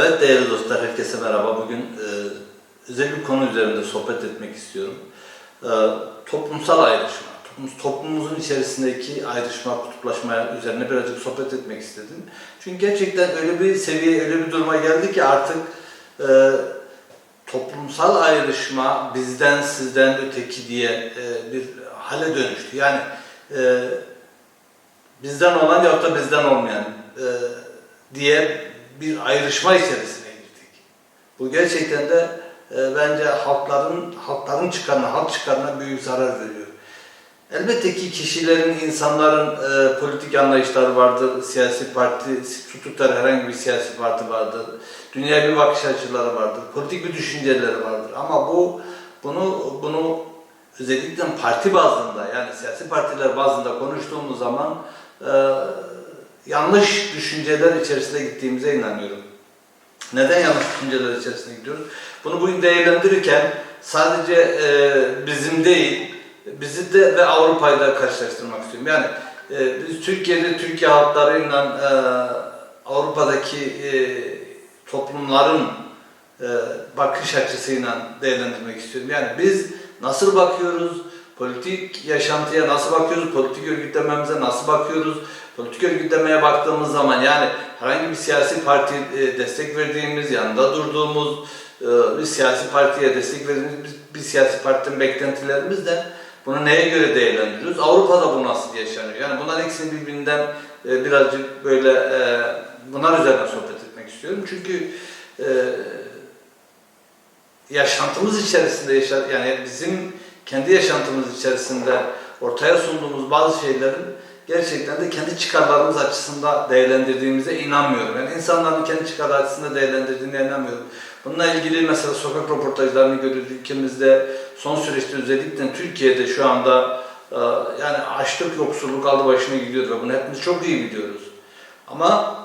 Evet değerli dostlar, herkese merhaba. Bugün e, özel bir konu üzerinde sohbet etmek istiyorum. E, toplumsal ayrışma, toplum, toplumumuzun içerisindeki ayrışma, kutuplaşma üzerine birazcık sohbet etmek istedim. Çünkü gerçekten öyle bir seviye, öyle bir duruma geldi ki artık e, toplumsal ayrışma bizden, sizden, öteki diye e, bir hale dönüştü. Yani e, bizden olan ya da bizden olmayan e, diye bir ayrışma içerisine girdik. Bu gerçekten de e, bence halkların halkların çıkarına, halk çıkarına büyük zarar veriyor. Elbette ki kişilerin, insanların e, politik anlayışları vardır, siyasi parti, tutukları herhangi bir siyasi parti vardır, dünya bir bakış açıları vardır, politik bir düşünceleri vardır. Ama bu bunu bunu özellikle parti bazında yani siyasi partiler bazında konuştuğumuz zaman e, yanlış düşünceler içerisinde gittiğimize inanıyorum. Neden yanlış düşünceler içerisinde gidiyoruz? Bunu bugün değerlendirirken sadece e, bizim değil, bizi de ve Avrupa'yı da karşılaştırmak istiyorum. Yani e, biz Türkiye'de Türkiye halklarıyla e, Avrupa'daki e, toplumların e, bakış açısıyla değerlendirmek istiyorum. Yani biz nasıl bakıyoruz, politik yaşantıya nasıl bakıyoruz, politik örgütlememize nasıl bakıyoruz, politik örgütlemeye baktığımız zaman yani herhangi bir siyasi parti e, destek verdiğimiz, yanında durduğumuz, e, bir siyasi partiye destek verdiğimiz bir, bir siyasi partinin beklentilerimiz de bunu neye göre değerlendiriyoruz? Avrupa'da bu nasıl yaşanıyor? Yani bunların ikisini birbirinden e, birazcık böyle bunlar üzerine sohbet etmek istiyorum. Çünkü yaşantımız içerisinde yaşar, yani bizim kendi yaşantımız içerisinde ortaya sunduğumuz bazı şeylerin gerçekten de kendi çıkarlarımız açısından değerlendirdiğimize inanmıyorum. Yani insanların kendi çıkarları açısından değerlendirdiğine inanmıyorum. Bununla ilgili mesela sokak röportajlarını görüyoruz ülkemizde son süreçte özellikle Türkiye'de şu anda e, yani açlık, yoksulluk aldı başına gidiyor ve bunu hepimiz çok iyi biliyoruz. Ama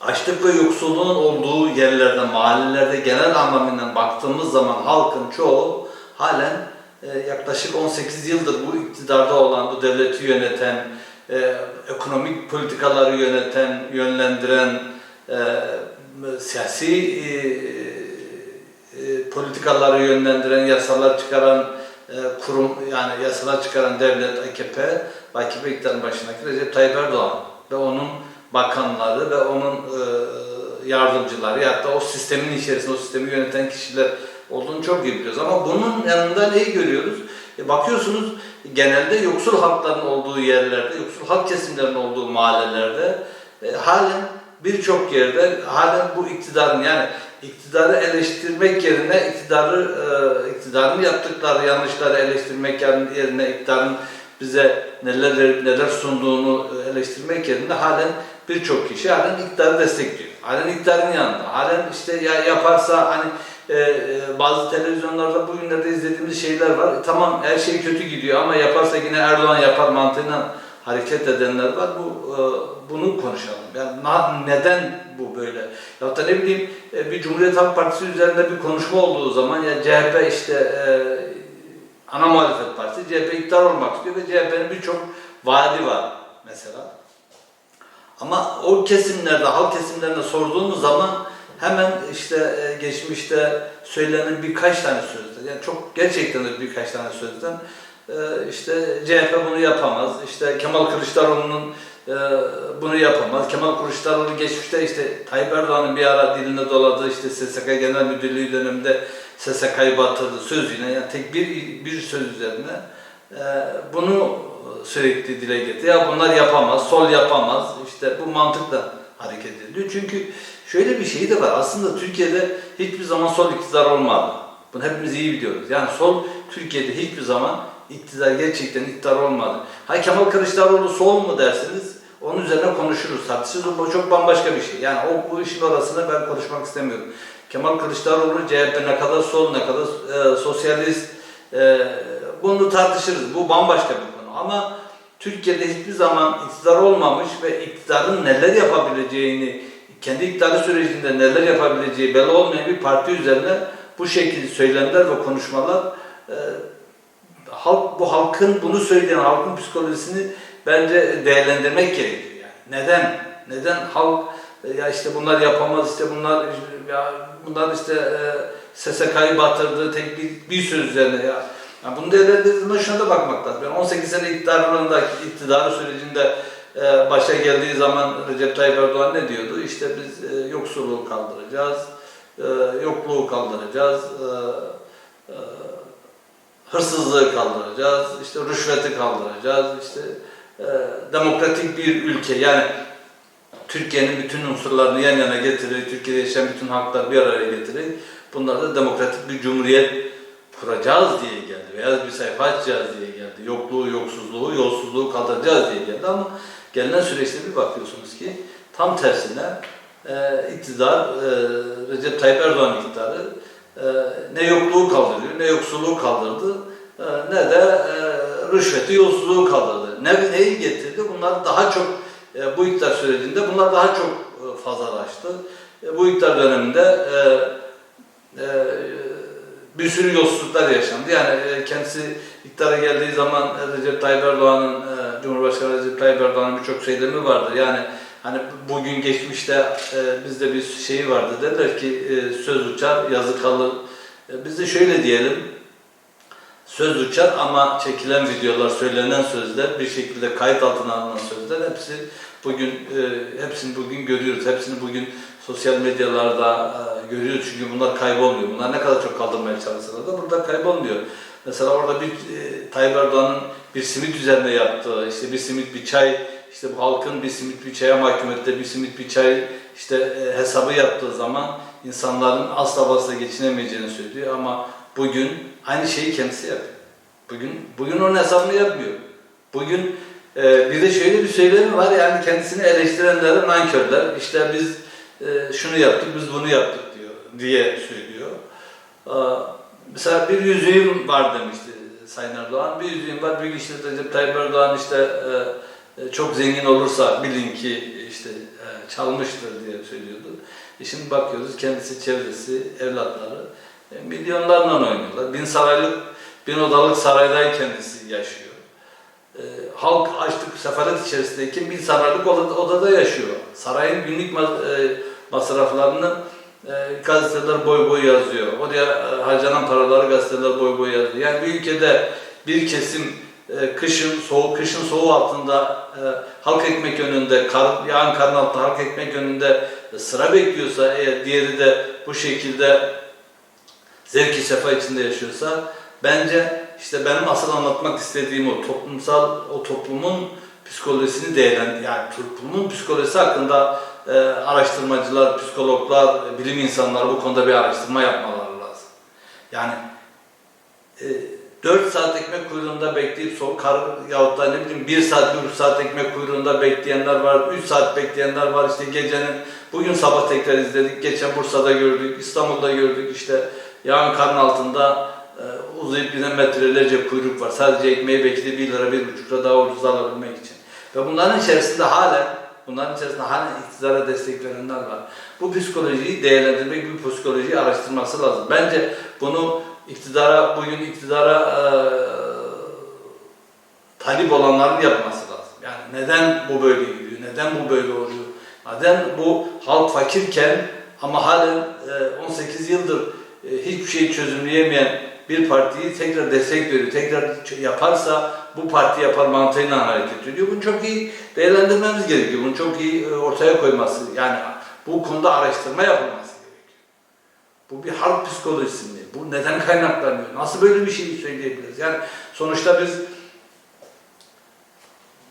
açlık ve yoksulluğun olduğu yerlerde, mahallelerde genel anlamıyla baktığımız zaman halkın çoğu halen e, yaklaşık 18 yıldır bu iktidarda olan, bu devleti yöneten, e, ekonomik politikaları yöneten, yönlendiren, e, siyasi e, e, politikaları yönlendiren, yasalar çıkaran e, kurum, yani yasalar çıkaran devlet AKP, AKP iktidarın başındaki Recep Tayyip Erdoğan ve onun bakanları ve onun e, yardımcıları ya da o sistemin içerisinde o sistemi yöneten kişiler olduğunu çok iyi biliyoruz. Ama bunun yanında neyi görüyoruz? E bakıyorsunuz genelde yoksul halkların olduğu yerlerde, yoksul halk kesimlerinin olduğu mahallelerde e, halen birçok yerde halen bu iktidarın yani iktidarı eleştirmek yerine iktidarı e, iktidarın yaptıkları yanlışları eleştirmek yerine iktidarın bize neler neler sunduğunu eleştirmek yerine halen birçok kişi halen iktidarı destekliyor. Halen iktidarın yanında. Halen işte ya yaparsa hani e, e, bazı televizyonlarda bugünlerde izlediğimiz şeyler var. E, tamam her şey kötü gidiyor ama yaparsa yine Erdoğan yapar mantığıyla hareket edenler var. Bu e, bunu konuşalım. Yani neden bu böyle? Ya da ne bileyim e, bir Cumhuriyet Halk Partisi üzerinde bir konuşma olduğu zaman ya CHP işte e, ana muhalefet partisi CHP iktidar olmak istiyor ve CHP'nin birçok vaadi var mesela. Ama o kesimlerde, halk kesimlerine sorduğumuz zaman hemen işte e, geçmişte söylenen birkaç tane sözden, yani çok gerçekten de birkaç tane sözden e, işte CHP bunu yapamaz, işte Kemal Kılıçdaroğlu'nun e, bunu yapamaz. Kemal Kılıçdaroğlu geçmişte işte Tayyip Erdoğan'ın bir ara diline doladığı işte SSK Genel Müdürlüğü döneminde SSK'yı batırdı sözüne yani tek bir bir söz üzerine bunu sürekli dile getiriyor. Ya bunlar yapamaz, sol yapamaz. İşte bu mantıkla hareket ediliyor. Çünkü şöyle bir şey de var. Aslında Türkiye'de hiçbir zaman sol iktidar olmadı. Bunu hepimiz iyi biliyoruz. Yani sol Türkiye'de hiçbir zaman iktidar gerçekten iktidar olmadı. Ha Kemal Kılıçdaroğlu sol mu dersiniz? Onun üzerine konuşuruz. Tartışırız. Bu çok bambaşka bir şey. Yani o bu işin orasını ben konuşmak istemiyorum. Kemal Kılıçdaroğlu CHP ne kadar sol ne kadar e, sosyalist e, bunu tartışırız. Bu bambaşka bir konu. Ama Türkiye'de hiçbir zaman iktidar olmamış ve iktidarın neler yapabileceğini, kendi iktidarı sürecinde neler yapabileceği belli olmayan bir parti üzerine bu şekilde söylemler ve konuşmalar e, halk bu halkın bunu söyleyen halkın psikolojisini bence değerlendirmek gerekiyor. Yani neden neden halk e, ya işte bunlar yapamaz işte bunlar ya bunlar işte e, SSK'yı batırdı tek bir, bir söz üzerine ya. Yani bunu değerlendirdiğimiz zaman şuna da bakmak lazım. Yani 18 sene iktidarlarındaki iktidarı sürecinde e, başa geldiği zaman Recep Tayyip Erdoğan ne diyordu? İşte biz e, yoksulluğu kaldıracağız, e, yokluğu kaldıracağız, hırsızlığı kaldıracağız, işte rüşveti kaldıracağız, işte demokratik bir ülke yani Türkiye'nin bütün unsurlarını yan yana getirir, Türkiye'de yaşayan bütün halklar bir araya getirir. Bunlar da demokratik bir cumhuriyet kuracağız diye geldi. Beyaz bir sayfa açacağız diye geldi. Yokluğu, yoksuzluğu, yolsuzluğu kaldıracağız diye geldi ama gelinen süreçte bir bakıyorsunuz ki tam tersine e, iktidar, e, Recep Tayyip Erdoğan iktidarı e, ne yokluğu kaldırıyor, ne yoksulluğu kaldırdı, e, ne de e, rüşveti, yolsuzluğu kaldırdı. Ne, neyi getirdi? Bunlar daha çok e, bu iktidar sürecinde bunlar daha çok e, fazlalaştı. E, bu iktidar döneminde e, e, bir sürü yolsuzluklar yaşandı. Yani e, kendisi iktidara geldiği zaman Recep Tayyip Erdoğan'ın, e, Cumhurbaşkanı Recep Tayyip Erdoğan'ın birçok söylemi vardı. Yani hani bugün geçmişte e, bizde bir şeyi vardı. Derler ki e, söz uçar, yazı kalır. E, biz de şöyle diyelim. Söz uçar ama çekilen videolar, söylenen sözler, bir şekilde kayıt altına alınan sözler hepsi bugün e, hepsini bugün görüyoruz. Hepsini bugün sosyal medyalarda e, görüyoruz çünkü bunlar kaybolmuyor. Bunlar ne kadar çok kaldırmaya çalışsalar da burada kaybolmuyor. Mesela orada bir e, Tayyip Erdoğan'ın bir simit üzerine yaptığı, işte bir simit bir çay, işte bu halkın bir simit bir çaya mahkum ettiği bir simit bir çay işte e, hesabı yaptığı zaman insanların asla basla geçinemeyeceğini söylüyor ama bugün aynı şeyi kendisi yapıyor. Bugün bugün onun hesabını yapmıyor. Bugün e, bir de şöyle bir söylemi var yani kendisini eleştirenlere nankörler. İşte biz e, şunu yaptık, biz bunu yaptık diyor diye söylüyor. E, mesela bir yüzüğüm var demişti Sayın Erdoğan. Bir yüzüğüm var, bir işte Recep Tayyip Erdoğan işte e, e, çok zengin olursa bilin ki işte e, çalmıştır diye söylüyordu. E şimdi bakıyoruz kendisi, çevresi, evlatları e, milyonlarla oynuyorlar. Bin saraylık, bin odalık sarayda kendisi yaşıyor. E, halk açlık sefalet içerisindeyken bin saraylık odada, yaşıyor. Sarayın günlük e, masraflarını e, gazeteler boy boy yazıyor. Oraya e, harcanan paraları gazeteler boy boy yazıyor. Yani bir ülkede bir kesim e, kışın soğuk kışın soğuğu altında e, halk ekmek önünde kar, yağın karın altında halk ekmek önünde sıra bekliyorsa eğer diğeri de bu şekilde zevki sefa içinde yaşıyorsa bence işte benim asıl anlatmak istediğim o toplumsal o toplumun psikolojisini değerlen yani toplumun psikolojisi hakkında e, araştırmacılar, psikologlar, e, bilim insanları bu konuda bir araştırma yapmaları lazım. Yani e, 4 saat ekmek kuyruğunda bekleyip soğuk kar yahut da ne bileyim 1 saat, 1 saat ekmek kuyruğunda bekleyenler var, 3 saat bekleyenler var işte gecenin bugün sabah tekrar izledik, geçen Bursa'da gördük, İstanbul'da gördük işte yağın karın altında e, uzayıp giden metrelerce kuyruk var. Sadece ekmeği bekleyip 1 lira, 1,5 lira daha ucuz alabilmek için. Ve bunların içerisinde halen Bunların içerisinde halen iktidara destek var. Bu psikolojiyi değerlendirmek, bu psikolojiyi araştırması lazım. Bence bunu iktidara, bugün iktidara e, talip olanların yapması lazım. Yani neden bu böyle gidiyor, neden bu böyle oluyor, neden bu halk fakirken ama halen e, 18 yıldır e, hiçbir şeyi çözümleyemeyen bir partiyi tekrar destek veriyor, tekrar yaparsa bu parti yapar mantığıyla hareket ediyor. Bunu çok iyi değerlendirmemiz gerekiyor. Bunu çok iyi e, ortaya koyması, yani bu konuda araştırma yapılması gerekiyor. Bu bir halk psikolojisi mi? Bu neden kaynaklanıyor? Nasıl böyle bir şey söyleyebiliriz? Yani sonuçta biz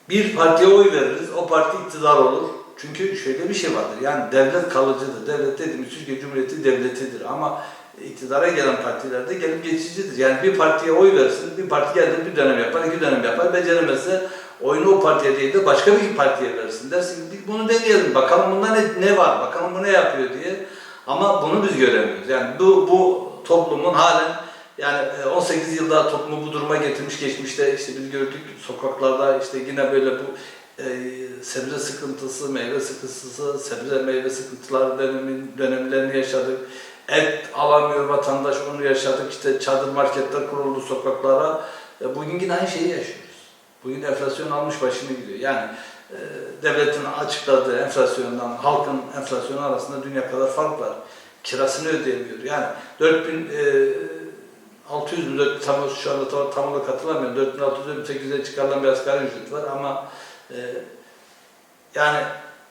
bir partiye oy veririz, o parti iktidar olur. Çünkü şöyle bir şey vardır, yani devlet kalıcıdır. Devlet dediğimiz Türkiye Cumhuriyeti devletidir ama iktidara gelen partilerde gelip geçicidir. Yani bir partiye oy versin, bir parti gelir bir dönem yapar, iki dönem yapar, beceremezse oyunu o partiye değil de başka bir partiye versin. Dersin bunu deneyelim, bakalım bunda ne, ne var, bakalım bu ne yapıyor diye. Ama bunu biz göremiyoruz. Yani bu, bu toplumun halen yani 18 yılda toplumu bu duruma getirmiş geçmişte işte biz gördük sokaklarda işte yine böyle bu e, sebze sıkıntısı, meyve sıkıntısı, sebze meyve sıkıntıları dönemin, dönemlerini yaşadık. Et alamıyor vatandaş onu yaşadık. İşte çadır marketler kuruldu sokaklara. E, bugün yine aynı şeyi yaşıyoruz. Bugün enflasyon almış başını gidiyor. Yani e, devletin açıkladığı enflasyondan halkın enflasyonu arasında dünya kadar fark var. Kirasını ödeyemiyor. Yani 4000 e, 600 mü 4 tam şu anda tam, tam olarak hatırlamıyorum. 4600'e çıkarılan bir asgari ücret var ama e, yani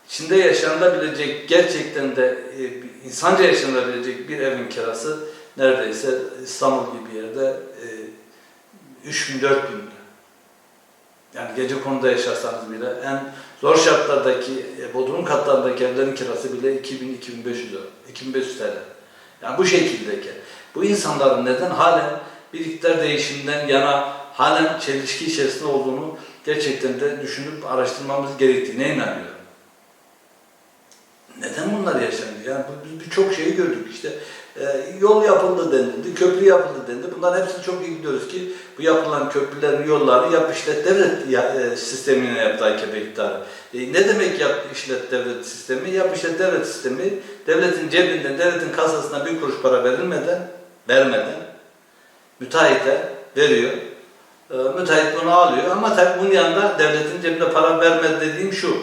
içinde yaşanabilecek gerçekten de e, insanca yaşanabilecek bir evin kirası neredeyse İstanbul gibi yerde e, 3000 4000 lira. Yani gece konuda yaşarsanız bile en zor şartlardaki e, bodrum katlarındaki evlerin kirası bile 2000-2500 lira, 2500 TL. Yani bu şekildeki. Bu insanların neden halen bir iktidar değişiminden yana halen çelişki içerisinde olduğunu gerçekten de düşünüp araştırmamız gerektiğine inanıyorum. Neden bunlar yaşandı? Yani biz birçok şeyi gördük işte. E, yol yapıldı denildi, köprü yapıldı denildi. Bunların hepsini çok iyi biliyoruz ki bu yapılan köprülerin, yolları yap işlet devlet ya- e, sistemine yaptı AKP iktidarı. E, ne demek yap işlet devlet sistemi? Yap işlet devlet sistemi devletin cebinden, devletin kasasına bir kuruş para verilmeden, vermeden müteahhite veriyor. E, müteahhit bunu alıyor ama tabii bunun yanında devletin cebine para vermedi dediğim şu.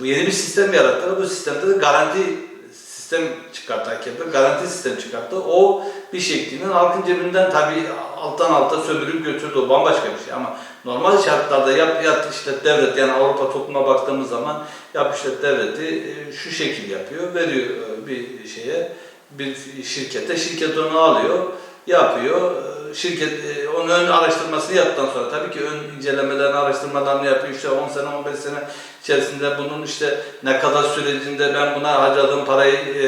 Bu yeni bir sistem yarattılar. Bu sistemde de garanti sistem çıkarttı AKP. Garanti sistem çıkarttı. O bir şeklinde halkın cebinden tabii alttan alta sömürüp götürdü. O bambaşka bir şey ama normal şartlarda yap, yap işlet devlet yani Avrupa topluma baktığımız zaman yap işlet devleti e, şu şekil yapıyor. Veriyor e, bir şeye bir şirkete. Şirket onu alıyor yapıyor. Şirket e, onun ön araştırmasını yaptıktan sonra tabii ki ön incelemelerini, araştırmalarını yapıyor. İşte 10 sene, 15 sene içerisinde bunun işte ne kadar sürecinde ben buna harcadığım parayı e,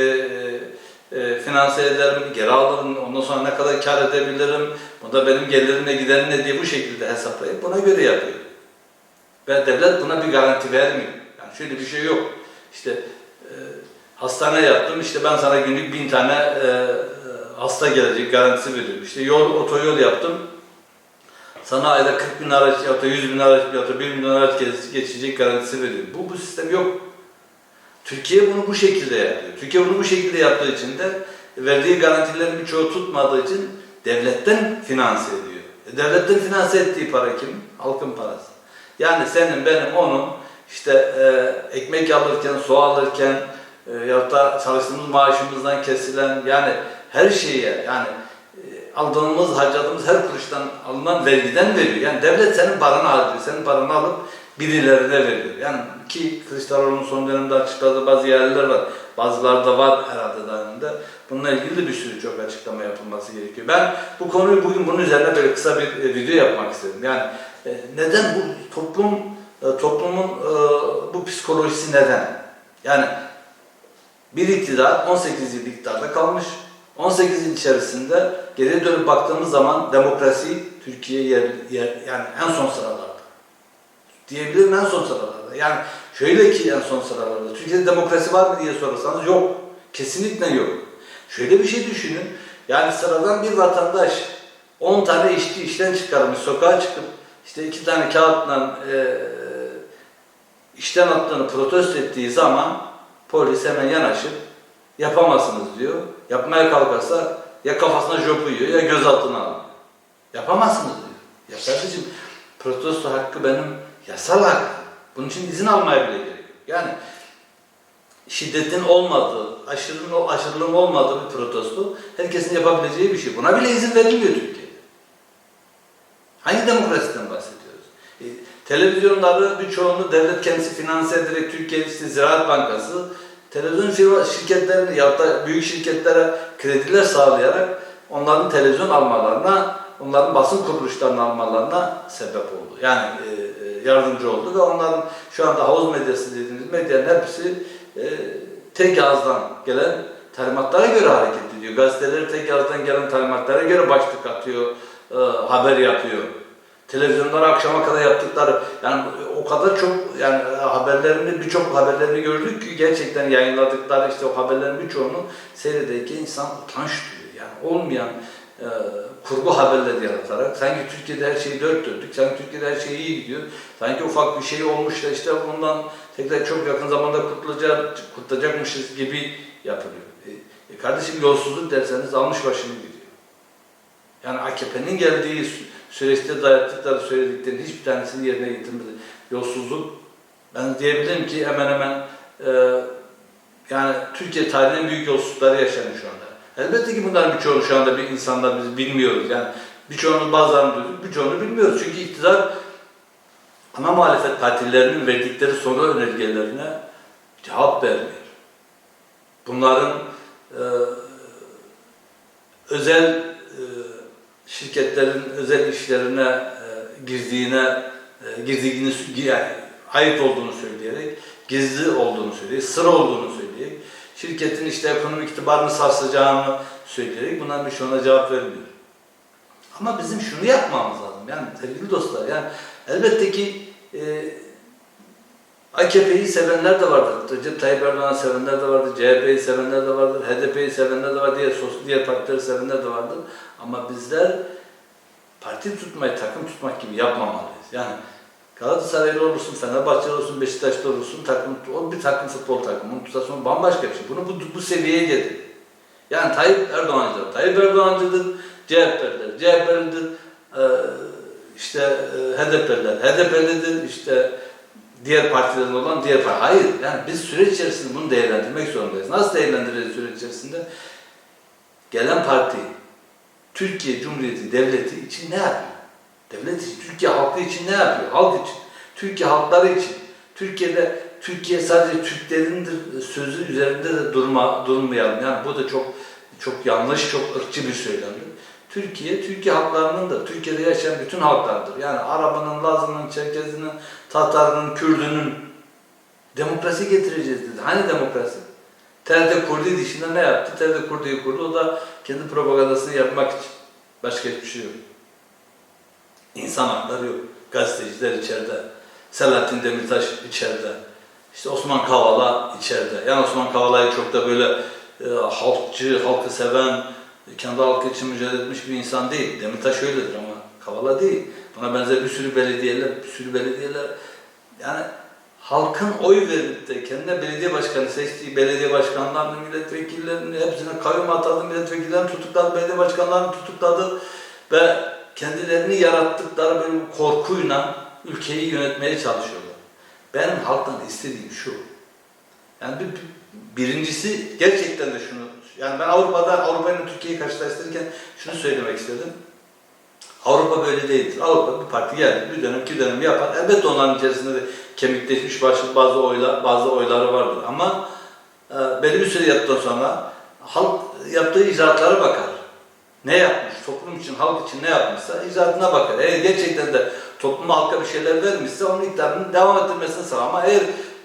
e, e, finanse ederim, geri alırım, ondan sonra ne kadar kar edebilirim, bu da benim gelirim ne giderim ne diye bu şekilde hesaplayıp buna göre yapıyor. Ve devlet buna bir garanti vermiyor. Yani şöyle bir şey yok. İşte e, hastane yaptım, işte ben sana günlük bin tane e, hasta gelecek garantisi veriyorum. İşte yol, otoyol yaptım, sana ayda 40 bin araç ya da 100 bin araç ya da 1 milyon araç geç- geçecek garantisi veriyorum. Bu, bu sistem yok. Türkiye bunu bu şekilde yapıyor. Türkiye bunu bu şekilde yaptığı için de verdiği garantilerin birçoğu tutmadığı için devletten finanse ediyor. E, devletten finanse ettiği para kim? Halkın parası. Yani senin, benim, onun işte e, ekmek alırken, su alırken e, ya da çalıştığımız maaşımızdan kesilen yani her şeye yani e, aldığımız, harcadığımız her kuruştan alınan vergiden veriyor. Yani devlet senin paranı harcıyor. Senin paranı alıp birilerine veriyor. Yani ki Kılıçdaroğlu'nun son dönemde açıkladığı bazı yerler var. Bazıları da var herhalde daha önünde. Bununla ilgili de bir sürü çok açıklama yapılması gerekiyor. Ben bu konuyu bugün bunun üzerine böyle kısa bir e, video yapmak istedim. Yani e, neden bu toplum toplumun bu psikolojisi neden? Yani bir iktidar 18 yıl iktidarda kalmış. 18 yıl içerisinde geriye dönüp baktığımız zaman demokrasi Türkiye yer, yer, yani en son sıralarda. Diyebilirim en son sıralarda. Yani şöyle ki en son sıralarda. Türkiye'de demokrasi var mı diye sorarsanız yok. Kesinlikle yok. Şöyle bir şey düşünün. Yani sıradan bir vatandaş 10 tane işçi işten çıkarmış sokağa çıkıp işte iki tane kağıtla e, işten attığını protesto ettiği zaman polis hemen yanaşıp yapamazsınız diyor. Yapmaya kalkarsa ya kafasına jopu yiyor ya gözaltına alıyor. Yapamazsınız diyor. Ya kardeşim protesto hakkı benim yasal hakkım. Bunun için izin almaya bile gerek yok. Yani şiddetin olmadığı, aşırının, aşırılığın olmadığı bir protesto herkesin yapabileceği bir şey. Buna bile izin verilmiyor Türkiye'de. Hangi demokrasiden bahsediyoruz? E, televizyonları birçoğunu devlet kendisi finanse ederek Türkiye işte Ziraat Bankası televizyon firma şirketlerini ya da büyük şirketlere krediler sağlayarak onların televizyon almalarına, onların basın kuruluşlarını almalarına sebep oldu. Yani e, e, yardımcı oldu ve onların şu anda havuz medyası dediğimiz medyanın hepsi e, tek ağızdan gelen talimatlara göre hareket ediyor. Gazeteleri tek ağızdan gelen talimatlara göre başlık atıyor, haber yapıyor. Televizyonlar akşama kadar yaptıkları yani o kadar çok yani haberlerini birçok haberlerini gördük ki gerçekten yayınladıkları işte o haberlerin birçoğunu seyrederken insan utanç duyuyor. Yani olmayan e, kurgu haberler yaratarak sanki Türkiye'de her şeyi dört dörtlük, sanki Türkiye'de her şey iyi gidiyor. Sanki ufak bir şey olmuş da işte bundan tekrar çok yakın zamanda kurtulacak, kurtulacakmışız gibi yapılıyor. E, e kardeşim yolsuzluk derseniz almış başını gidiyor. Yani AKP'nin geldiği süreçte dayattıkları söylediklerinin hiçbir tanesini yerine getirmedi. Yolsuzluk Ben diyebilirim ki hemen hemen e, yani Türkiye tarihinin büyük yolsuzlukları yaşanıyor şu anda. Elbette ki bunların birçoğunu şu anda bir insanlar biz bilmiyoruz. Yani birçoğunu bazılarını duyduk, birçoğunu bilmiyoruz. Çünkü iktidar ana muhalefet partilerinin verdikleri soru önergelerine cevap vermiyor. Bunların e, özel şirketlerin özel işlerine e, girdiğine e, girdiğini yani ait olduğunu söyleyerek gizli olduğunu söyleyerek sır olduğunu söyleyerek şirketin işte ekonomik itibarını sarsacağını söyleyerek bunların birçoğuna cevap vermiyor. Ama bizim şunu yapmamız lazım. Yani sevgili dostlar yani elbette ki e, AKP'yi sevenler de vardır. Recep Tayyip Erdoğan'ı sevenler de vardır. CHP'yi sevenler de vardır. HDP'yi sevenler de var. Diğer, diğer partileri sevenler de vardır. Ama bizler parti tutmayı takım tutmak gibi yapmamalıyız. Yani Galatasaraylı olursun, Fenerbahçeli olursun, Beşiktaşlı olursun, takım, o bir takım futbol takımı. Onun bambaşka bir şey. Bunu bu, bu seviyeye getir. Yani Tayyip Erdoğancılar, Tayyip Erdoğancıdır, CHP'lidir, e, işte HDP'liler, HDP'lidir, işte diğer partilerin olan diğer parti. Hayır, yani biz süreç içerisinde bunu değerlendirmek zorundayız. Nasıl değerlendireceğiz süreç içerisinde? Gelen parti, Türkiye Cumhuriyeti Devleti için ne yapıyor? Devlet için, Türkiye halkı için ne yapıyor? Halk için, Türkiye halkları için. Türkiye'de, Türkiye sadece Türklerindir sözü üzerinde de durma, durmayalım. Yani bu da çok çok yanlış, çok ırkçı bir söylemdir. Türkiye, Türkiye halklarının da, Türkiye'de yaşayan bütün halklardır. Yani Arap'ının, Laz'ının, Çerkez'inin, Tatar'ının, Kürdünün demokrasi getireceğiz dedi. Hani demokrasi? TRT kurdu dışında ne yaptı? TRT kurduyu kurdu. O da kendi propagandasını yapmak için. Başka hiçbir şey yok. İnsan hakları yok. Gazeteciler içeride. Selahattin Demirtaş içeride. İşte Osman Kavala içeride. Yani Osman Kavala'yı çok da böyle e, halkçı, halkı seven, kendi halkı için mücadele etmiş bir insan değil. Demirtaş öyledir ama Kavala değil. Buna benzer bir sürü belediyeler, bir sürü belediyeler yani halkın oy verip de kendine belediye başkanı seçtiği belediye başkanlarını, milletvekillerini hepsine kayyum atadı, milletvekillerini tutukladı, belediye başkanlarını tutukladı ve kendilerini yarattıkları böyle bir korkuyla ülkeyi yönetmeye çalışıyorlar. Benim halktan istediğim şu. Yani bir, bir- birincisi gerçekten de şunu, yani ben Avrupa'da, Avrupa ile Türkiye'yi karşılaştırırken şunu söylemek istedim. Avrupa böyle değildir. Avrupa bir parti geldi, bir dönem, iki dönem yapar. Elbette onların içerisinde de kemikleşmiş başlı bazı oylar, bazı oyları vardır. Ama e, belli bir süre yaptıktan sonra halk yaptığı icraatlara bakar. Ne yapmış, toplum için, halk için ne yapmışsa icraatına bakar. Eğer gerçekten de topluma halka bir şeyler vermişse onun iktidarını devam ettirmesini sağlar. Ama eğer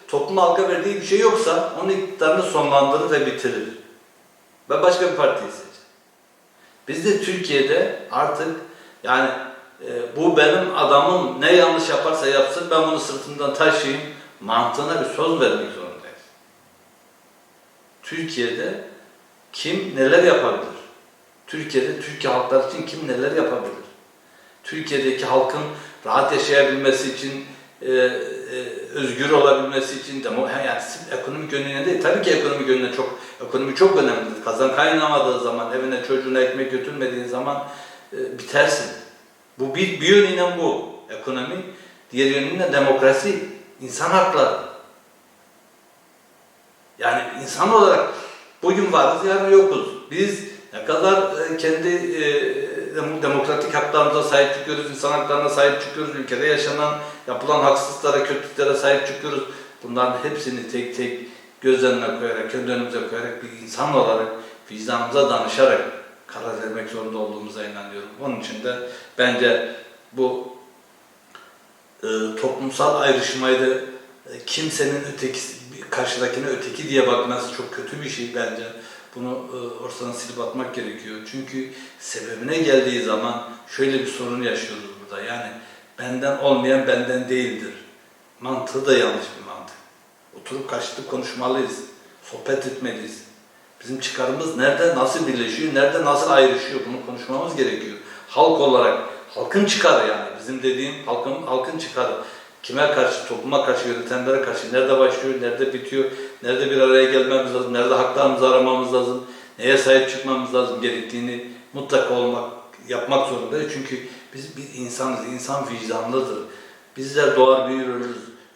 topluma halka verdiği bir şey yoksa onun iktidarını sonlandırır ve bitirir. Ve başka bir partiyi seçer. Biz de Türkiye'de artık yani e, bu benim adamım ne yanlış yaparsa yapsın ben bunu sırtımdan taşıyayım mantığına bir söz vermek zorundayız. Türkiye'de kim neler yapabilir? Türkiye'de Türkiye halkları için kim neler yapabilir? Türkiye'deki halkın rahat yaşayabilmesi için, e, e, özgür olabilmesi için, demo, yani ekonomik yönüne değil, tabii ki ekonomik yönüne çok, ekonomi çok önemlidir. Kazan kaynamadığı zaman, evine çocuğuna ekmek götürmediğin zaman e, bitersin. Bu bir, bir yönüyle bu ekonomi, diğer yönüyle demokrasi, insan hakları. Yani insan olarak bugün varız, yarın yokuz. Biz ne kadar e, kendi e, dem- demokratik haklarımıza sahip çıkıyoruz, insan haklarına sahip çıkıyoruz, ülkede yaşanan, yapılan haksızlıklara, kötülüklere sahip çıkıyoruz. Bunların hepsini tek tek göz önüne koyarak, kendi önümüze koyarak bir insan olarak vicdanımıza danışarak karar vermek zorunda olduğumuza inanıyorum. Onun için de bence bu e, toplumsal ayrışmayı da e, kimsenin ötekisi, karşıdakine öteki diye bakması çok kötü bir şey bence. Bunu e, ortadan silip atmak gerekiyor. Çünkü sebebine geldiği zaman şöyle bir sorun yaşıyoruz burada. Yani benden olmayan benden değildir. Mantığı da yanlış bir mantık. Oturup karşılıklı konuşmalıyız. Sohbet etmeliyiz. Bizim çıkarımız nerede nasıl birleşiyor, nerede nasıl ayrışıyor bunu konuşmamız gerekiyor. Halk olarak, halkın çıkarı yani bizim dediğim halkın halkın çıkarı. Kime karşı, topluma karşı, yönetenlere karşı nerede başlıyor, nerede bitiyor, nerede bir araya gelmemiz lazım, nerede haklarımızı aramamız lazım, neye sahip çıkmamız lazım gerektiğini mutlaka olmak, yapmak zorundayız. Çünkü biz bir insanız, insan vicdanlıdır. Bizler doğar büyür.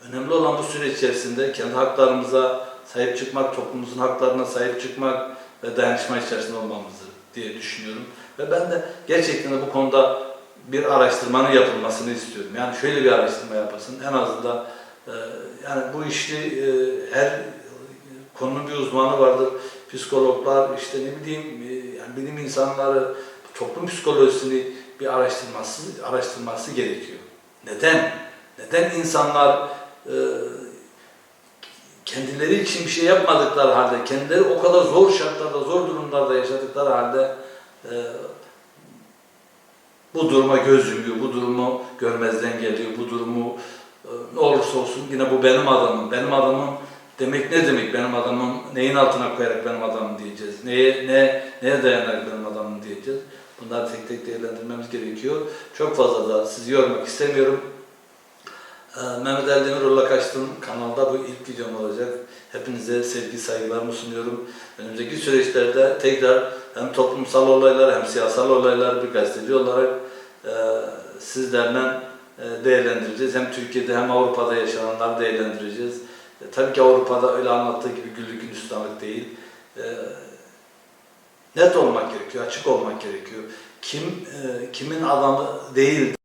Önemli olan bu süreç içerisinde kendi haklarımıza sahip çıkmak, toplumumuzun haklarına sahip çıkmak ve dayanışma içerisinde olmamızdır diye düşünüyorum. Ve ben de gerçekten de bu konuda bir araştırmanın yapılmasını istiyorum. Yani şöyle bir araştırma yapılsın. En azından e, yani bu işi e, her konunun bir uzmanı vardır. Psikologlar, işte ne bileyim e, yani bilim insanları toplum psikolojisini bir araştırması araştırması gerekiyor. Neden? Neden insanlar e, kendileri için bir şey yapmadıkları halde, kendileri o kadar zor şartlarda, zor durumlarda yaşadıkları halde e, bu duruma göz yumuyor, bu durumu görmezden geliyor, bu durumu e, ne olursa olsun yine bu benim adamım, benim adamım demek ne demek benim adamım, neyin altına koyarak benim adamım diyeceğiz, neye, ne, neye dayanarak benim adamım diyeceğiz. Bunları tek tek değerlendirmemiz gerekiyor. Çok fazla da sizi yormak istemiyorum. Ee, Mehmet Ali Demirol'la kaçtım kanalda bu ilk videom olacak. Hepinize sevgi saygılarımı sunuyorum. Önümüzdeki süreçlerde tekrar hem toplumsal olaylar hem siyasal olaylar bir gazeteci olarak e, sizlerle değerlendireceğiz. Hem Türkiye'de hem Avrupa'da yaşananları değerlendireceğiz. E, tabii ki Avrupa'da öyle anlattığı gibi güllük gülistanlık değil. E, net olmak gerekiyor, açık olmak gerekiyor. Kim e, kimin adamı değil